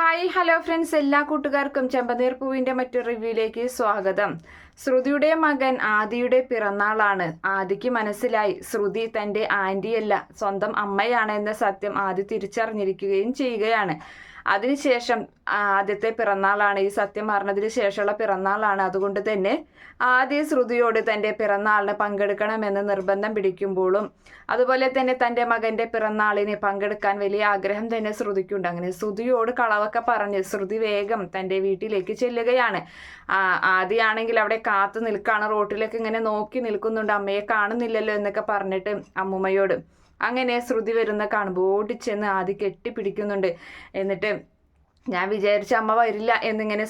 Hi hello friends. എല്ലാ കൂട്ടുകാർക്കും ചെമ്പനീർ പൂവിന്റെ മറ്റൊരു റിവ്യൂയിലേക്ക് സ്വാഗതം. ശ്രുതിയുടെ മകൻ ആദിയുടെ പിറന്നാളാണ്. ആദിക്ക് മനസ്സിലായി ശ്രുതി തന്റെ ആന്റിയല്ല സ്വന്തം അമ്മയാണ് എന്ന സത്യം ആദി തിരിച്ചറിഞ്ഞിരിക്കുകയും ചെയ്യുകയാണ്. അതിനുശേഷം ആദ്യത്തെ പിറന്നാളാണ്. ഈ സത്യം അറിഞ്ഞതിന് ശേഷമുള്ള പിറന്നാളാണ്. അതുകൊണ്ട് തന്നെ ആദ്യ ശ്രുതിയോട് തന്റെ പിറന്നാളിന് പങ്കെടുക്കണമെന്ന് നിർബന്ധം പിടിക്കുമ്പോഴും അതുപോലെ തന്നെ തന്റെ മകന്റെ പിറന്നാളിന് പങ്കെടുക്കാൻ വലിയ ആഗ്രഹം തന്നെ ശ്രുതിക്കുണ്ട്. അങ്ങനെ ശ്രുതിയോട് കളവൊക്കെ പറഞ്ഞ് ശ്രുതി വേഗം തന്റെ വീട്ടിലേക്ക് ചെല്ലുകയാണ്. ആദ്യമാണെങ്കിൽ അവിടെ കാത്തു നിൽക്കുകയാണ് റോട്ടിലേക്ക് ഇങ്ങനെ നോക്കി നിൽക്കുന്നുണ്ട്. അമ്മയെ കാണുന്നില്ലല്ലോ എന്നൊക്കെ പറഞ്ഞിട്ട് അമ്മുമ്മയോട്. അങ്ങനെ ശ്രുതി വരുന്ന കാണുമ്പോൾ ഓടിച്ചെന്ന് ആദ്യം കെട്ടിപ്പിടിക്കുന്നുണ്ട്. എന്നിട്ട് ഞാൻ വിചാരിച്ച അമ്മ വരില്ല എന്നിങ്ങനെ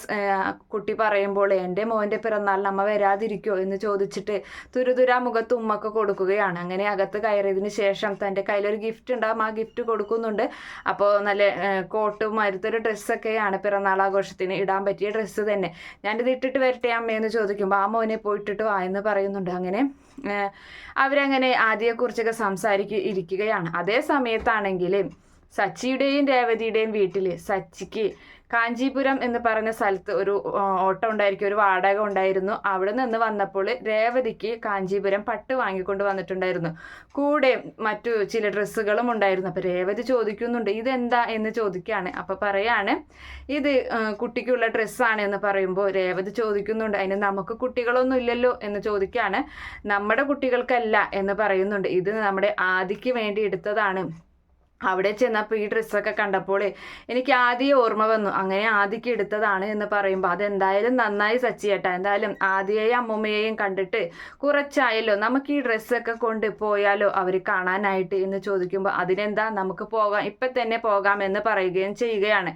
കുട്ടി പറയുമ്പോൾ എന്റെ മോന്റെ പിറന്നാളിന് അമ്മ വരാതിരിക്കോ എന്ന് ചോദിച്ചിട്ട് തുരുതുരാ മുഖത്ത് ഉമ്മക്ക് കൊടുക്കുകയാണ്. അങ്ങനെ അകത്ത് കയറിയതിന് ശേഷം തന്റെ കയ്യിലൊരു ഗിഫ്റ്റ് ഉണ്ടാവും. ആ ഗിഫ്റ്റ് കൊടുക്കുന്നുണ്ട്. അപ്പോൾ നല്ല കോട്ട് മരുത്തൊരു ഡ്രസ്സൊക്കെയാണ് പിറന്നാൾ ആഘോഷത്തിന് ഇടാൻ പറ്റിയ ഡ്രസ്സ് തന്നെ. ഞാനിത് ഇട്ടിട്ട് വരട്ടെ അമ്മയെന്ന് ചോദിക്കുമ്പോൾ ആ മോനെ പോയിട്ടിട്ട് വാ എന്ന് പറയുന്നുണ്ട്. അങ്ങനെ അവരങ്ങനെ ആദ്യയെക്കുറിച്ചൊക്കെ സംസാരിക്കുക ഇരിക്കുകയാണ്. അതേ സമയത്താണെങ്കിൽ സച്ചിയുടെയും രേവതിയുടെയും വീട്ടിൽ സച്ചിക്ക് കാഞ്ചീപുരം എന്ന് പറയുന്ന സ്ഥലത്ത് ഒരു ഓട്ടോ ഉണ്ടായിരിക്കും ഒരു വാടക ഉണ്ടായിരുന്നു. അവിടെ നിന്ന് വന്നപ്പോൾ രേവതിക്ക് കാഞ്ചീപുരം പട്ട് വാങ്ങിക്കൊണ്ട് വന്നിട്ടുണ്ടായിരുന്നു. കൂടെ മറ്റു ചില ഡ്രസ്സുകളും ഉണ്ടായിരുന്നു. അപ്പോൾ രേവതി ചോദിക്കുന്നുണ്ട് ഇതെന്താ? എന്ന് ചോദിക്കുകയാണ്. അപ്പോൾ പറയാണ് ഇത് കുട്ടിക്കുള്ള ഡ്രസ്സാണ് എന്ന് പറയുമ്പോൾ രേവതി ചോദിക്കുന്നുണ്ട് അതിന് നമുക്ക് കുട്ടികളൊന്നും ഇല്ലല്ലോ? എന്ന് ചോദിക്കുകയാണ്. നമ്മുടെ കുട്ടികൾക്കല്ല എന്ന് പറയുന്നുണ്ട്. ഇത് നമ്മുടെ ആദിക്ക് വേണ്ടി എടുത്തതാണ്. അവിടെ ചെന്നപ്പോൾ ഈ ഡ്രസ്സൊക്കെ കണ്ടപ്പോൾ എനിക്ക് ആദ്യം ഓർമ്മ വന്നു. അങ്ങനെ ആദ്യക്ക് എടുത്തതാണ് എന്ന് പറയുമ്പോൾ അതെന്തായാലും നന്നായി സച്ചിയേട്ടാ എന്തായാലും ആദ്യയെയും അമ്മൂമ്മയെയും കണ്ടിട്ട് കുറച്ചായല്ലോ. നമുക്ക് ഈ ഡ്രസ്സൊക്കെ കൊണ്ട് പോയാലോ അവർ കാണാനായിട്ട് എന്ന് ചോദിക്കുമ്പോൾ അതിനെന്താ നമുക്ക് പോകാം ഇപ്പം തന്നെ പോകാം എന്ന് പറയുകയും ചെയ്യുകയാണ്.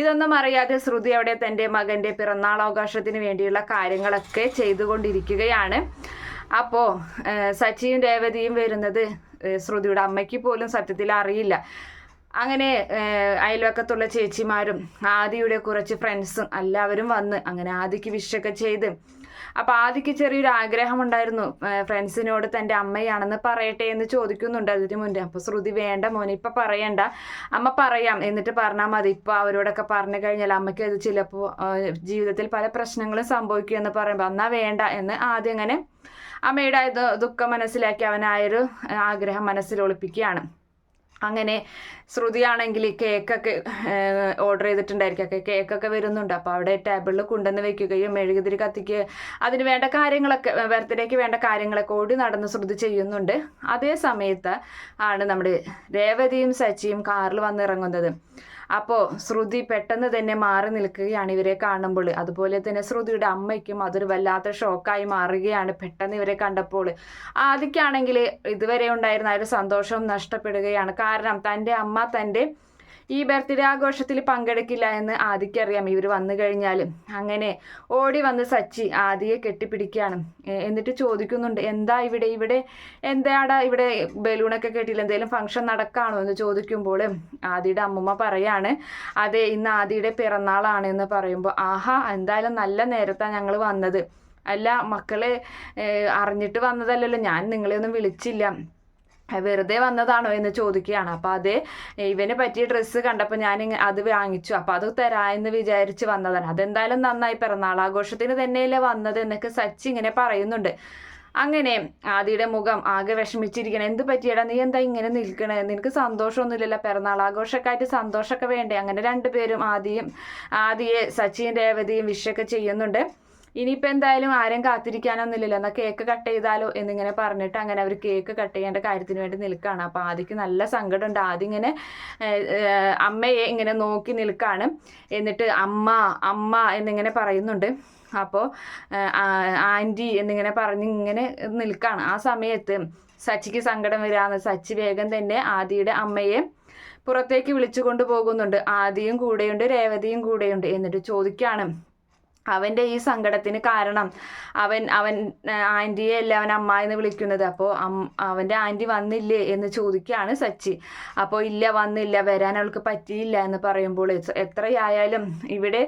ഇതൊന്നും അറിയാതെ ശ്രുതി അവിടെ തന്റെ മകന്റെ പിറന്നാളാവകാശത്തിന് വേണ്ടിയുള്ള കാര്യങ്ങളൊക്കെ ചെയ്തുകൊണ്ടിരിക്കുകയാണ്. അപ്പോൾ സച്ചിയും രേവതിയും വരുന്നത് ശ്രുതിയുടെ അമ്മയ്ക്ക് പോലും സത്യത്തിൽ അറിയില്ല. അങ്ങനെ അയൽവക്കത്തുള്ള ചേച്ചിമാരും ആദിയുടെ കുറച്ച് ഫ്രണ്ട്സും എല്ലാവരും വന്ന് അങ്ങനെ ആദിക്ക് വിഷൊക്കെ ചെയ്ത് അപ്പോൾ ആദ്യക്ക് ചെറിയൊരു ആഗ്രഹം ഉണ്ടായിരുന്നു ഫ്രണ്ട്സിനോട് തന്റെ അമ്മയാണെന്ന് പറയട്ടെ എന്ന് ചോദിക്കുന്നുണ്ട് അതിന് മുന്നേ. അപ്പോൾ ശ്രുതി വേണ്ട മോനെ ഇപ്പം പറയണ്ട. അമ്മ പറയാം. എന്നിട്ട് പറഞ്ഞാൽ മതി. ഇപ്പോൾ അവരോടൊക്കെ പറഞ്ഞു കഴിഞ്ഞാൽ അമ്മയ്ക്ക് അത് ചിലപ്പോ ജീവിതത്തിൽ പല പ്രശ്നങ്ങളും സംഭവിക്കുമെന്ന് പറയുമ്പോൾ എന്നാൽ വേണ്ട എന്ന് ആദ്യം അങ്ങനെ അമ്മയുടെ ദുഃഖം മനസ്സിലാക്കി അവനായൊരു ആഗ്രഹം മനസ്സിൽ ഒളിപ്പിക്കുകയാണ്. അങ്ങനെ ശ്രുതിയാണെങ്കിൽ കേക്കൊക്കെ ഓർഡർ ചെയ്തിട്ടുണ്ടായിരിക്കും. കേക്കൊക്കെ വരുന്നുണ്ട്. അപ്പോൾ അവിടെ ടേബിളിൽ കൊണ്ടുവന്ന് വെക്കുകയും മെഴുകുതിരി കത്തിക്ക് അതിന് വേണ്ട കാര്യങ്ങളൊക്കെ ബർത്ത്ഡേക്ക് വേണ്ട കാര്യങ്ങളൊക്കെ ഓടി നടന്ന് ശ്രുതി ചെയ്യുന്നുണ്ട്. അതേ സമയത്ത് ആണ് നമ്മുടെ രേവതിയും സച്ചിയും കാറിൽ വന്നിറങ്ങുന്നത് അപ്പോൾ ശ്രുതി പെട്ടെന്ന് തന്നെ മാറി നിൽക്കുകയാണ് ഇവരെ കാണുമ്പോൾ. അതുപോലെ തന്നെ ശ്രുതിയുടെ അമ്മയ്ക്കും അതൊരു വല്ലാത്ത ഷോക്കായി മാറുകയാണ് പെട്ടെന്ന് ഇവരെ കണ്ടപ്പോൾ. ആദിക്കാണെങ്കിൽ ഇതുവരെ ഉണ്ടായിരുന്ന ആ ഒരു സന്തോഷം നഷ്ടപ്പെടുകയാണ്. കാരണം തന്റെ അമ്മ തന്റെ ഈ ബർത്ത്ഡേ ആഘോഷത്തിൽ പങ്കെടുക്കില്ല എന്ന് ആദിക്കറിയാം ഇവർ വന്നു കഴിഞ്ഞാൽ അങ്ങനെ ഓടി വന്ന് സച്ചി ആദിയെ കെട്ടിപ്പിടിക്കുകയാണ്. എന്നിട്ട് ചോദിക്കുന്നുണ്ട് എന്താ ഇവിടെ? ഇവിടെ എന്താടാ? ഇവിടെ ബലൂണൊക്കെ കെട്ടിയില്ല. എന്തെങ്കിലും ഫംഗ്ഷൻ നടക്കാണോ? എന്ന് ചോദിക്കുമ്പോൾ ആദിയുടെ അമ്മമ്മ പറയാണ് അതെ ഇന്ന് ആദിയുടെ പിറന്നാളാണ് എന്ന് പറയുമ്പോൾ ആഹാ എന്തായാലും നല്ല നേരത്താണ് ഞങ്ങൾ വന്നത്. അല്ല മക്കളെ അറിഞ്ഞിട്ട് വന്നതല്ലല്ലോ. ഞാൻ നിങ്ങളെ ഒന്നും വിളിച്ചില്ല. വെറുതെ വന്നതാണോ എന്ന് ചോദിക്കുകയാണ്. അപ്പോൾ അത് ഇവന് പറ്റിയ ഡ്രസ്സ് കണ്ടപ്പോൾ ഞാൻ അത് വാങ്ങിച്ചു. അപ്പോൾ അത് തരാമെന്ന് വിചാരിച്ച് വന്നതാണ്. അതെന്തായാലും നന്നായി. പിറന്നാൾ ആഘോഷത്തിന് തന്നെയല്ലേ വന്നത് എന്നൊക്കെ സച്ചി ഇങ്ങനെ പറയുന്നുണ്ട്. അങ്ങനെ ആദിയുടെ മുഖം ആകെ വിഷമിച്ചിരിക്കണം. എന്ത് പറ്റിയടാ? നീ എന്താ ഇങ്ങനെ നിൽക്കണേ? നിനക്ക് സന്തോഷമൊന്നുമില്ലല്ലോ? പിറന്നാൾ ആഘോഷമൊക്കെ സന്തോഷമൊക്കെ വേണ്ടേ? അങ്ങനെ രണ്ടുപേരും ആദിയും ആദിയെ സച്ചിയും രേവതിയും വിഷൊക്കെ ചെയ്യുന്നുണ്ട്. ഇനിയിപ്പോൾ എന്തായാലും ആരും കാത്തിരിക്കാനൊന്നുമില്ലല്ലോ. എന്നാൽ കേക്ക് കട്ട് ചെയ്താലോ എന്നിങ്ങനെ പറഞ്ഞിട്ട് അങ്ങനെ അവർ കേക്ക് കട്ട് ചെയ്യേണ്ട കാര്യത്തിന് വേണ്ടി നിൽക്കുകയാണ് അപ്പോൾ ആദിക്ക് നല്ല സങ്കടമുണ്ട്. ആദ്യം ഇങ്ങനെ അമ്മയെ ഇങ്ങനെ നോക്കി നിൽക്കുകയാണ് എന്നിട്ട് അമ്മ അമ്മ എന്നിങ്ങനെ പറയുന്നുണ്ട്. അപ്പോൾ ആന്റി എന്നിങ്ങനെ പറഞ്ഞ് ഇങ്ങനെ നിൽക്കുകയാണ് ആ സമയത്ത് സച്ചിക്ക് സങ്കടം വരാന്ന് സച്ചി വേഗം തന്നെ ആദിയുടെ അമ്മയെ പുറത്തേക്ക് വിളിച്ചു കൊണ്ടുപോകുന്നുണ്ട് ആദിയും കൂടെയുണ്ട് രേവതിയും കൂടെയുണ്ട് എന്നിട്ട് ചോദിക്കുകയാണ് അവന്റെ ഈ സങ്കടത്തിന് കാരണം അവൻ അവൻ ആന്റിയെ അല്ല അവൻ അമ്മ എന്ന് വിളിക്കുന്നത്. അപ്പോൾ അവന്റെ ആന്റി വന്നില്ലേ എന്ന് ചോദിക്കുകയാണ് സച്ചി. അപ്പോൾ ഇല്ല വന്നില്ല വരാൻ അവൾക്ക് പറ്റിയില്ല എന്ന് പറയുമ്പോൾ എത്രയായാലും ഇവിടെ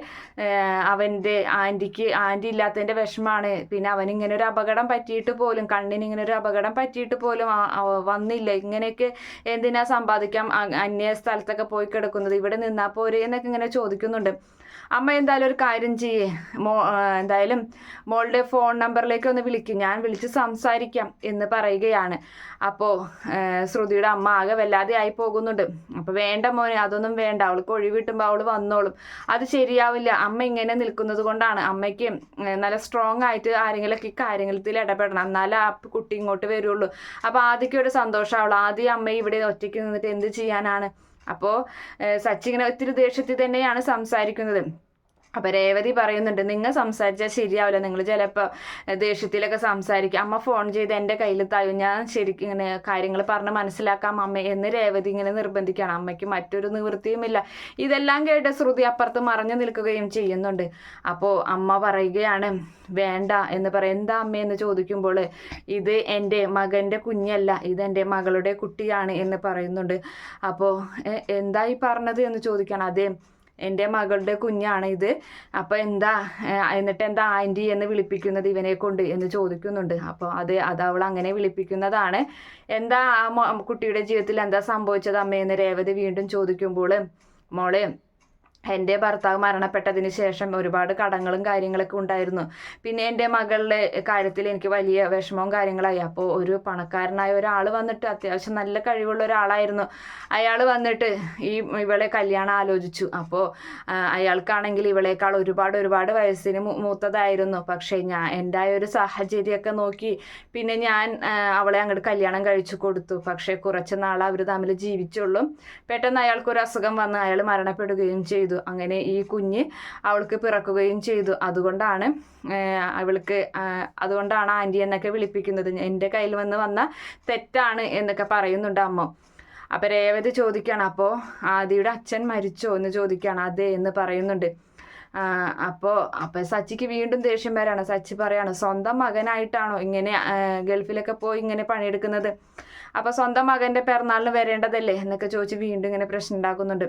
അവന്റെ ആന്റിക്ക് ആന്റി ഇല്ലാത്തതിന്റെ വിഷമാണ്. പിന്നെ അവൻ ഇങ്ങനെ ഒരു അപകടം പറ്റിയിട്ട് പോലും കണ്ണിന് ഇങ്ങനെ ഒരു അപകടം പറ്റിയിട്ട് പോലും വന്നില്ല. ഇങ്ങനെയൊക്കെ എന്തിനാ സമ്പാദിക്കാം അന്യ സ്ഥലത്തൊക്കെ പോയി കിടക്കുന്നത്? ഇവിടെ നിന്നാൽ പോരെ എന്നൊക്കെ ഇങ്ങനെ ചോദിക്കുന്നുണ്ട്. അമ്മ എന്തായാലും ഒരു കാര്യം ചെയ്യേ. മോ എന്തായാലും മോളുടെ ഫോൺ നമ്പറിലേക്ക് ഒന്ന് വിളിക്കും. ഞാൻ വിളിച്ച് സംസാരിക്കാം എന്ന് പറയുകയാണ്. അപ്പോൾ ശ്രുതിയുടെ അമ്മ ആകെ വല്ലാതെ ആയി പോകുന്നുണ്ട്. അപ്പോൾ വേണ്ട മോനെ അതൊന്നും വേണ്ട. അവൾക്ക് ഒഴിവിട്ടുമ്പോൾ അവൾ വന്നോളും. അത് ശരിയാവില്ല. അമ്മ ഇങ്ങനെ നിൽക്കുന്നത് കൊണ്ടാണ് അമ്മയ്ക്ക് നല്ല സ്ട്രോങ് ആയിട്ട് ആരെങ്കിലുമൊക്കെ കാര്യങ്ങളിൽ ഇടപെടണം. എന്നാലേ ആ കുട്ടി ഇങ്ങോട്ട് വരുള്ളൂ. അപ്പോൾ ആദ്യക്കൊരു സന്തോഷമാവുള്ളൂ ആദ്യം അമ്മ ഇവിടെ ഒറ്റയ്ക്ക് നിന്നിട്ട് എന്ത് ചെയ്യാനാണ്? അപ്പോൾ സച്ചിങ്ങനെ ഒത്തിരി ദേഷ്യത്തിൽ തന്നെയാണ് സംസാരിക്കുന്നത്. അപ്പോൾ രേവതി പറയുന്നുണ്ട് നിങ്ങൾ സംസാരിച്ചാൽ ശരിയാവില്ല. നിങ്ങൾ ചിലപ്പോൾ ദേഷ്യത്തിലൊക്കെ സംസാരിക്കും. അമ്മ ഫോൺ ചെയ്ത് എന്റെ കയ്യിൽ തായോ ഞാൻ ശരിക്കും ഇങ്ങനെ കാര്യങ്ങൾ പറഞ്ഞ് മനസ്സിലാക്കാം അമ്മ എന്ന് രേവതി ഇങ്ങനെ നിർബന്ധിക്കുകയാണ്. അമ്മയ്ക്ക് മറ്റൊരു നിവൃത്തിയുമില്ല. ഇതെല്ലാം കേട്ട് ശ്രുതി അപ്പുറത്ത് മറഞ്ഞു നിൽക്കുകയും ചെയ്യുന്നുണ്ട്. അപ്പോൾ അമ്മ പറയുകയാണ് വേണ്ട എന്ന് പറയും. എന്താ അമ്മയെന്ന് ചോദിക്കുമ്പോൾ ഇത് എന്റെ മകന്റെ കുഞ്ഞല്ല. ഇതെന്റെ മകളുടെ കുട്ടിയാണ് എന്ന് പറയുന്നുണ്ട്. അപ്പോൾ എന്തായി പറഞ്ഞത്? എന്ന് ചോദിക്കണം അതേ എന്റെ മകളുടെ കുഞ്ഞാണ് ഇത് അപ്പോൾ എന്താ എന്നിട്ട് എന്താ ആന്റി എന്ന് വിളിപ്പിക്കുന്നത് ഇവനെ കൊണ്ട് എന്ന് ചോദിക്കുന്നുണ്ട്. അപ്പോൾ അത് അത് അവൾ അങ്ങനെ വിളിപ്പിക്കുന്നതാണ്. എന്താ ആ കുട്ടിയുടെ ജീവിതത്തിൽ എന്താ സംഭവിച്ചത് അമ്മയെന്ന് രേവതി വീണ്ടും ചോദിക്കുമ്പോൾ മോളെ എന്റെ ഭർത്താവ് മരണപ്പെട്ടതിന് ശേഷം ഒരുപാട് കടങ്ങളും കാര്യങ്ങളൊക്കെ ഉണ്ടായിരുന്നു. പിന്നെ എന്റെ മകളുടെ കാര്യത്തിൽ എനിക്ക് വലിയ വിഷമവും കാര്യങ്ങളായി. അപ്പോൾ ഒരു പണക്കാരനായ ഒരാൾ വന്നിട്ട് അത്യാവശ്യം നല്ല കഴിവുള്ള ഒരാളായിരുന്നു. അയാൾ വന്നിട്ട് ഈ ഇവളെ കല്യാണം ആലോചിച്ചു. അപ്പോൾ അയാൾക്കാണെങ്കിൽ ഇവളേക്കാൾ ഒരുപാട് ഒരുപാട് വയസ്സിന് മൂത്തതായിരുന്നു. പക്ഷേ ഞാൻ എന്റെ ഒരു സാഹചര്യമൊക്കെ നോക്കി പിന്നെ ഞാൻ അവളെ അങ്ങോട്ട് കല്യാണം കഴിച്ചു കൊടുത്തു. പക്ഷേ കുറച്ച് നാൾ അവർ തമ്മിൽ ജീവിച്ചുള്ളൂ. പെട്ടെന്ന് അയാൾക്കൊരു അസുഖം വന്ന് അയാൾ മരണപ്പെടുകയും ചെയ്തു. ചെയ്തു. അങ്ങനെ ഈ കുഞ്ഞ് അവൾക്ക് പിറക്കുകയും ചെയ്തു. അതുകൊണ്ടാണ് അവൾക്ക് അതുകൊണ്ടാണ് ആന്റി എന്നൊക്കെ വിളിപ്പിക്കുന്നത്. എന്റെ കയ്യിൽ വന്ന് വന്ന തെറ്റാണ് എന്നൊക്കെ പറയുന്നുണ്ട് അമ്മ. അപ്പം രേവതി ചോദിക്കുകയാണ് അപ്പോൾ ആദിയുടെ അച്ഛൻ മരിച്ചോ? എന്ന് ചോദിക്കുകയാണ്. അതെ എന്ന് പറയുന്നുണ്ട്. അപ്പോൾ അപ്പോൾ സച്ചിക്ക് വീണ്ടും ദേഷ്യം വരാണ്. സച്ചി പറയാണ് സ്വന്തം മകനായിട്ടാണോ ഇങ്ങനെ ഗൾഫിലൊക്കെ പോയി ഇങ്ങനെ പണിയെടുക്കുന്നത്? അപ്പോൾ സ്വന്തം മകന്റെ പിറന്നാളിന് വരേണ്ടതല്ലേ? എന്നൊക്കെ ചോദിച്ച് വീണ്ടും ഇങ്ങനെ പ്രശ്നം ഉണ്ടാക്കുന്നുണ്ട്.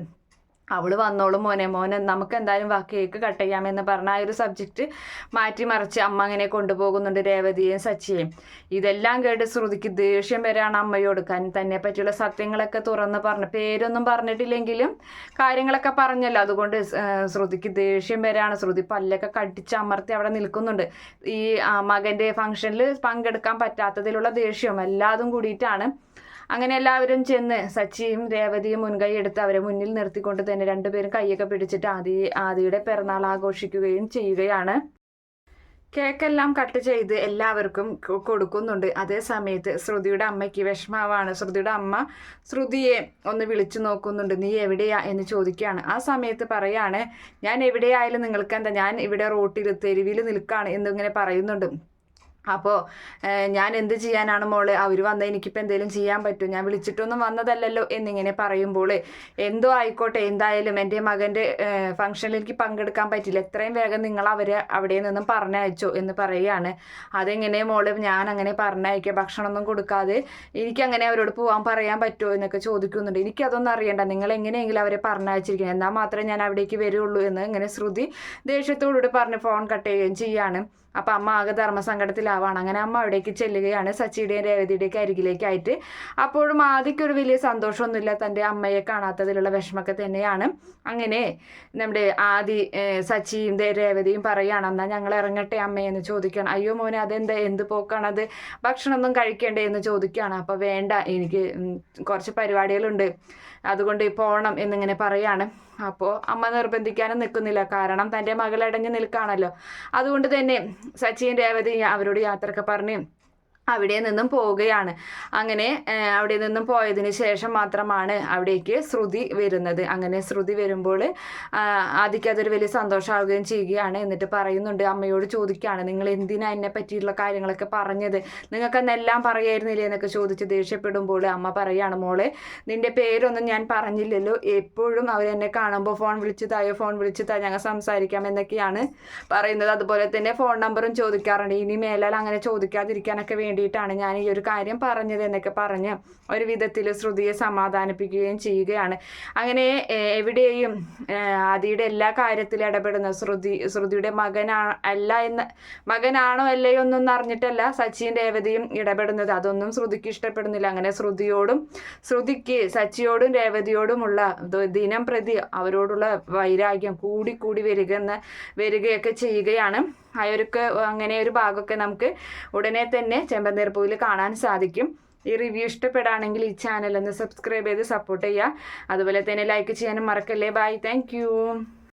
അവൾ വന്നോളും മോനെ മോനെ നമുക്ക് എന്തായാലും വാ കേക്ക് കട്ട് ചെയ്യാമെന്ന് പറഞ്ഞ ആ ഒരു സബ്ജക്റ്റ് മാറ്റി മറിച്ച് അമ്മ അങ്ങനെ കൊണ്ടുപോകുന്നുണ്ട് രേവതിയെയും സച്ചിയെയും. ഇതെല്ലാം കേട്ട് ശ്രുതിക്ക് ദേഷ്യം വരെയാണ് അമ്മയോട്. തന്നെ പറ്റിയുള്ള സത്യങ്ങളൊക്കെ തുറന്ന് പറഞ്ഞു പേരൊന്നും പറഞ്ഞിട്ടില്ലെങ്കിലും കാര്യങ്ങളൊക്കെ പറഞ്ഞല്ലോ. അതുകൊണ്ട് ശ്രുതിക്ക് ദേഷ്യം വരെയാണ് ശ്രുതി പല്ലൊക്കെ കടിച്ച് അമർത്തി അവിടെ നിൽക്കുന്നുണ്ട്. ഈ മകന്റെ ഫംഗ്ഷനിൽ പങ്കെടുക്കാൻ പറ്റാത്തതിലുള്ള ദേഷ്യം എല്ലാതും കൂടിയിട്ടാണ് അങ്ങനെ എല്ലാവരും ചെന്ന് സച്ചിയും രേവതിയും മുൻകൈ എടുത്ത് അവരെ മുന്നിൽ നിർത്തിക്കൊണ്ട് തന്നെ രണ്ടുപേരും കൈയൊക്കെ പിടിച്ചിട്ട് ആദി ആദിയുടെ പിറന്നാൾ ആഘോഷിക്കുകയും ചെയ്യുകയാണ്. കേക്കെല്ലാം കട്ട് ചെയ്ത് എല്ലാവർക്കും കൊടുക്കുന്നുണ്ട്. അതേ സമയത്ത് ശ്രുതിയുടെ അമ്മയ്ക്ക് വിഷമാവാണ്. ശ്രുതിയുടെ അമ്മ ശ്രുതിയെ ഒന്ന് വിളിച്ചു നോക്കുന്നുണ്ട്. നീ എവിടെയാ? എന്ന് ചോദിക്കുകയാണ്. ആ സമയത്ത് പറയാണ് ഞാൻ എവിടെയായാലും നിങ്ങൾക്ക് എന്താ ഞാൻ ഇവിടെ റോട്ടിൽ തെരുവിൽ നിൽക്കുകയാണ് എന്നിങ്ങനെ പറയുന്നുണ്ട്. അപ്പോൾ ഞാൻ എന്ത് ചെയ്യാനാണ് മോളെ? അവർ വന്നാൽ എനിക്കിപ്പോൾ എന്തെങ്കിലും ചെയ്യാൻ പറ്റും. ഞാൻ വിളിച്ചിട്ടൊന്നും വന്നതല്ലല്ലോ എന്നിങ്ങനെ പറയുമ്പോൾ എന്തോ ആയിക്കോട്ടെ എന്തായാലും എന്റെ മകന്റെ ഫംഗ്ഷനിൽ എനിക്ക് പങ്കെടുക്കാൻ പറ്റില്ല. എത്രയും വേഗം നിങ്ങൾ അവരെ അവിടെ നിന്നും പറഞ്ഞയച്ചു എന്ന് പറയുകയാണ്. അതെങ്ങനെ മോളെ ഞാൻ അങ്ങനെ പറഞ്ഞയക്കുക ഭക്ഷണമൊന്നും കൊടുക്കാതെ എനിക്കങ്ങനെ അവരോട് പോകാൻ പറയാൻ പറ്റുമോ എന്നൊക്കെ ചോദിക്കുന്നുണ്ട്. എനിക്കതൊന്നും അറിയണ്ട. നിങ്ങൾ എങ്ങനെയെങ്കിലും അവരെ പറഞ്ഞയച്ചിരിക്കണം. എന്നാൽ മാത്രമേ ഞാൻ അവിടേക്ക് വരുള്ളൂ എന്ന് ഇങ്ങനെ ശ്രുതി ദേഷ്യത്തോടുകൂടി പറഞ്ഞ് ഫോൺ കട്ട് ചെയ്യുകയും ചെയ്യാണ്. അപ്പം അമ്മ ആകെ ധർമ്മസങ്കടത്തിലാവാണ്. അങ്ങനെ അമ്മ അവിടേക്ക് ചെല്ലുകയാണ് സച്ചിയുടെയും രേവതിയുടെയൊക്കെ അരികിലേക്കായിട്ട്. അപ്പോഴും ആദ്യക്കൊരു വലിയ സന്തോഷമൊന്നുമില്ല തന്റെ അമ്മയെ കാണാത്തതിലുള്ള വിഷമൊക്കെ തന്നെയാണ്. അങ്ങനെ നമ്മുടെ ആദി സച്ചിയും രേവതിയും പറയുകയാണ് എന്നാൽ ഞങ്ങൾ ഇറങ്ങട്ടെ അമ്മയെന്ന് ചോദിക്കണം അയ്യോ മോനെ അതെന്താ? എന്ത് പോക്കാണത്? ഭക്ഷണമൊന്നും കഴിക്കേണ്ടേ എന്ന് ചോദിക്കുകയാണ്. അപ്പോൾ വേണ്ട എനിക്ക് കുറച്ച് പരിപാടികളുണ്ട്. അതുകൊണ്ട് പോകണം എന്നിങ്ങനെ പറയാണ്. അപ്പോൾ അമ്മ നിർബന്ധിക്കാനും നിൽക്കുന്നില്ല. കാരണം തന്റെ മകൾ അടഞ്ഞു നിൽക്കുകയാണല്ലോ. അതുകൊണ്ട് തന്നെ സച്ചിൻ രേവതി അവരോട് യാത്രയൊക്കെ പറഞ്ഞ് അവിടെ നിന്നും പോവുകയാണ്. അങ്ങനെ അവിടെ നിന്നും പോയതിന് ശേഷം മാത്രമാണ് അവിടേക്ക് ശ്രുതി വരുന്നത്. അങ്ങനെ ശ്രുതി വരുമ്പോൾ ആദ്യക്ക് അതൊരു വലിയ സന്തോഷമാവുകയും ചെയ്യുകയാണ്. എന്നിട്ട് പറയുന്നുണ്ട് അമ്മയോട് ചോദിക്കുകയാണ് നിങ്ങൾ എന്തിനാ എന്നെ പറ്റിയിട്ടുള്ള കാര്യങ്ങളൊക്കെ പറഞ്ഞത്? നിങ്ങൾക്ക് എന്നെല്ലാം പറയായിരുന്നില്ലേ? എന്നൊക്കെ ചോദിച്ച് ദേഷ്യപ്പെടുമ്പോൾ അമ്മ പറയാണ് മോളെ നിന്റെ പേരൊന്നും ഞാൻ പറഞ്ഞില്ലല്ലോ. എപ്പോഴും അവരെന്നെ കാണുമ്പോൾ ഫോൺ വിളിച്ചു തായോ ഫോൺ വിളിച്ചു താ ഞങ്ങൾ സംസാരിക്കാം എന്നൊക്കെയാണ് പറയുന്നത്. അതുപോലെ തന്നെ ഫോൺ നമ്പറും ചോദിക്കാറുണ്ട്. ഇനി മേലാൽ അങ്ങനെ ചോദിക്കാതിരിക്കാനൊക്കെ വേണ്ടിയിട്ടാണ് ഞാൻ ഈ ഒരു കാര്യം പറഞ്ഞത് എന്നൊക്കെ പറഞ്ഞ് ഒരു വിധത്തിൽ ശ്രുതിയെ സമാധാനിപ്പിക്കുകയും ചെയ്യുകയാണ്. അങ്ങനെ എവിടെയും ആദിയുടെ എല്ലാ കാര്യത്തിലും ഇടപെടുന്ന ശ്രുതി ശ്രുതിയുടെ മകനാ അല്ല എന്ന് മകനാണോ അല്ലയോ എന്നൊന്നും അറിഞ്ഞിട്ടല്ല സച്ചിൻ രേവതിയും ഇടപെടുന്നത്. അതൊന്നും ശ്രുതിക്ക് ഇഷ്ടപ്പെടുന്നില്ല. അങ്ങനെ ശ്രുതിയോടും ശ്രുതിക്ക് സച്ചിയോടും രേവതിയോടുമുള്ള ദിനം പ്രതി അവരോടുള്ള വൈരാഗ്യം കൂടി കൂടി വരിക വരികയൊക്കെ ചെയ്യുകയാണ്. ഒരു അങ്ങനെ ഒരു ഭാഗമൊക്കെ നമുക്ക് ഉടനെ തന്നെ ചെമ്പനീർപ്പൂവിൽ കാണാൻ സാധിക്കും. ഈ റിവ്യൂ ഇഷ്ടപ്പെടുകയാണെങ്കിൽ ഈ ചാനൽ ഒന്ന് സബ്സ്ക്രൈബ് ചെയ്ത് സപ്പോർട്ട് ചെയ്യുക. അതുപോലെ തന്നെ ലൈക്ക് ചെയ്യാനും മറക്കല്ലേ. Bye thank